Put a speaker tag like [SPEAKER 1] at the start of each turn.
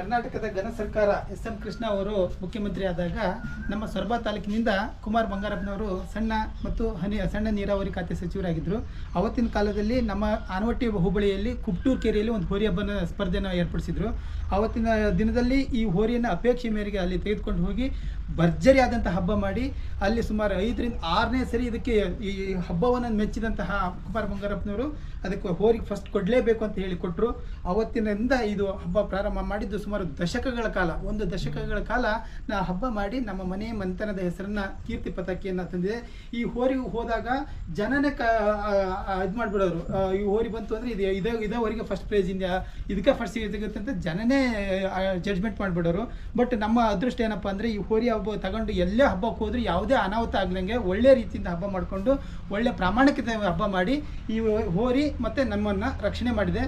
[SPEAKER 1] ಕರ್ನಾಟಕದ ಘನ ಸರ್ಕಾರ ಎಸ್ ಎಂ ಕೃಷ್ಣ ಅವರು ಮುಖ್ಯಮಂತ್ರಿ ಆದಾಗ ನಮ್ಮ ಸೊರಬ ತಾಲೂಕಿನಿಂದ ಕುಮಾರ್ ಬಂಗಾರಪ್ಪನವರು ಸಣ್ಣ ಮತ್ತು ಹನಿ, ಸಣ್ಣ ನೀರಾವರಿ ಖಾತೆ ಸಚಿವರಾಗಿದ್ದರು ಅವತ್ತಿನ ಕಾಲದಲ್ಲಿ ನಮ್ಮ ಆನವಟ್ಟಿ ಹುಬ್ಬಳ್ಳಿಯಲ್ಲಿ ಕುಪ್ಟೂರು ಕೆರೆಯಲ್ಲಿ ಒಂದು ಹೋರಿ ಹಬ್ಬನ ಸ್ಪರ್ಧೆನ ಏರ್ಪಡಿಸಿದ್ರು. ಅವತ್ತಿನ ದಿನದಲ್ಲಿ ಈ ಹೋರಿಯನ್ನು ಅಪೇಕ್ಷೆ ಮೇರೆಗೆ ಅಲ್ಲಿ ತೆಗೆದುಕೊಂಡು ಹೋಗಿ ಭರ್ಜರಿ ಆದಂಥ ಹಬ್ಬ ಮಾಡಿ ಅಲ್ಲಿ ಸುಮಾರು ಐದರಿಂದ ಆರನೇ ಸರಿ ಇದಕ್ಕೆ ಈ ಹಬ್ಬವನ್ನು ಮೆಚ್ಚಿದಂತಹ ಕುಮಾರ್ ಬಂಗಾರಪ್ಪನವರು ಅದಕ್ಕೆ ಹೋರಿಗೆ ಫಸ್ಟ್ ಕೊಡಲೇಬೇಕು ಅಂತ ಹೇಳಿ ಕೊಟ್ಟರು ಅವತ್ತಿನಿಂದ ಇದು ಹಬ್ಬ ಪ್ರಾರಂಭ ಮಾಡಿದ್ದು ಸುಮಾರು ದಶಕಗಳ ಕಾಲ, ಒಂದು ದಶಕಗಳ ಕಾಲ ನಾ ಹಬ್ಬ ಮಾಡಿ ನಮ್ಮ ಮನೆ ಮಂತನದ ಹೆಸರನ್ನ ಕೀರ್ತಿ ಪತಾಕಿಯನ್ನು ತಂದಿದೆ. ಈ ಹೋರಿ ಹೋದಾಗ ಜನನೇ ಕ ಇದು ಮಾಡಿಬಿಡೋರು. ಈ ಹೋರಿ ಬಂತು ಅಂದರೆ ಇದು ಇದೇ ಹೋರಿಗೆ ಫಸ್ಟ್ ಪ್ರೈಸ್ ಇಂದ ಇದಕ್ಕೆ ಫಸ್ಟ್ ಸಿಗುತ್ತೆ ಜನನೇ ಜಡ್ಜ್ಮೆಂಟ್ ಮಾಡಿಬಿಡೋರು. ಬಟ್ ನಮ್ಮ ಅದೃಷ್ಟ ಏನಪ್ಪ ಅಂದರೆ ಈ ಹೋರಿ ಹಬ್ಬ ತಗೊಂಡು ಎಲ್ಲೇ ಹಬ್ಬಕ್ಕೆ ಹೋದರೂ ಯಾವುದೇ ಅನಾಹುತ ಆಗ್ಲಂಗೆ ಒಳ್ಳೆ ರೀತಿಯಿಂದ ಹಬ್ಬ ಮಾಡಿಕೊಂಡು ಒಳ್ಳೆ ಪ್ರಾಮಾಣಿಕತೆ ಹಬ್ಬ ಮಾಡಿ ಈ ಹೋರಿ ಮತ್ತು ನಮ್ಮನ್ನು ರಕ್ಷಣೆ ಮಾಡಿದೆ.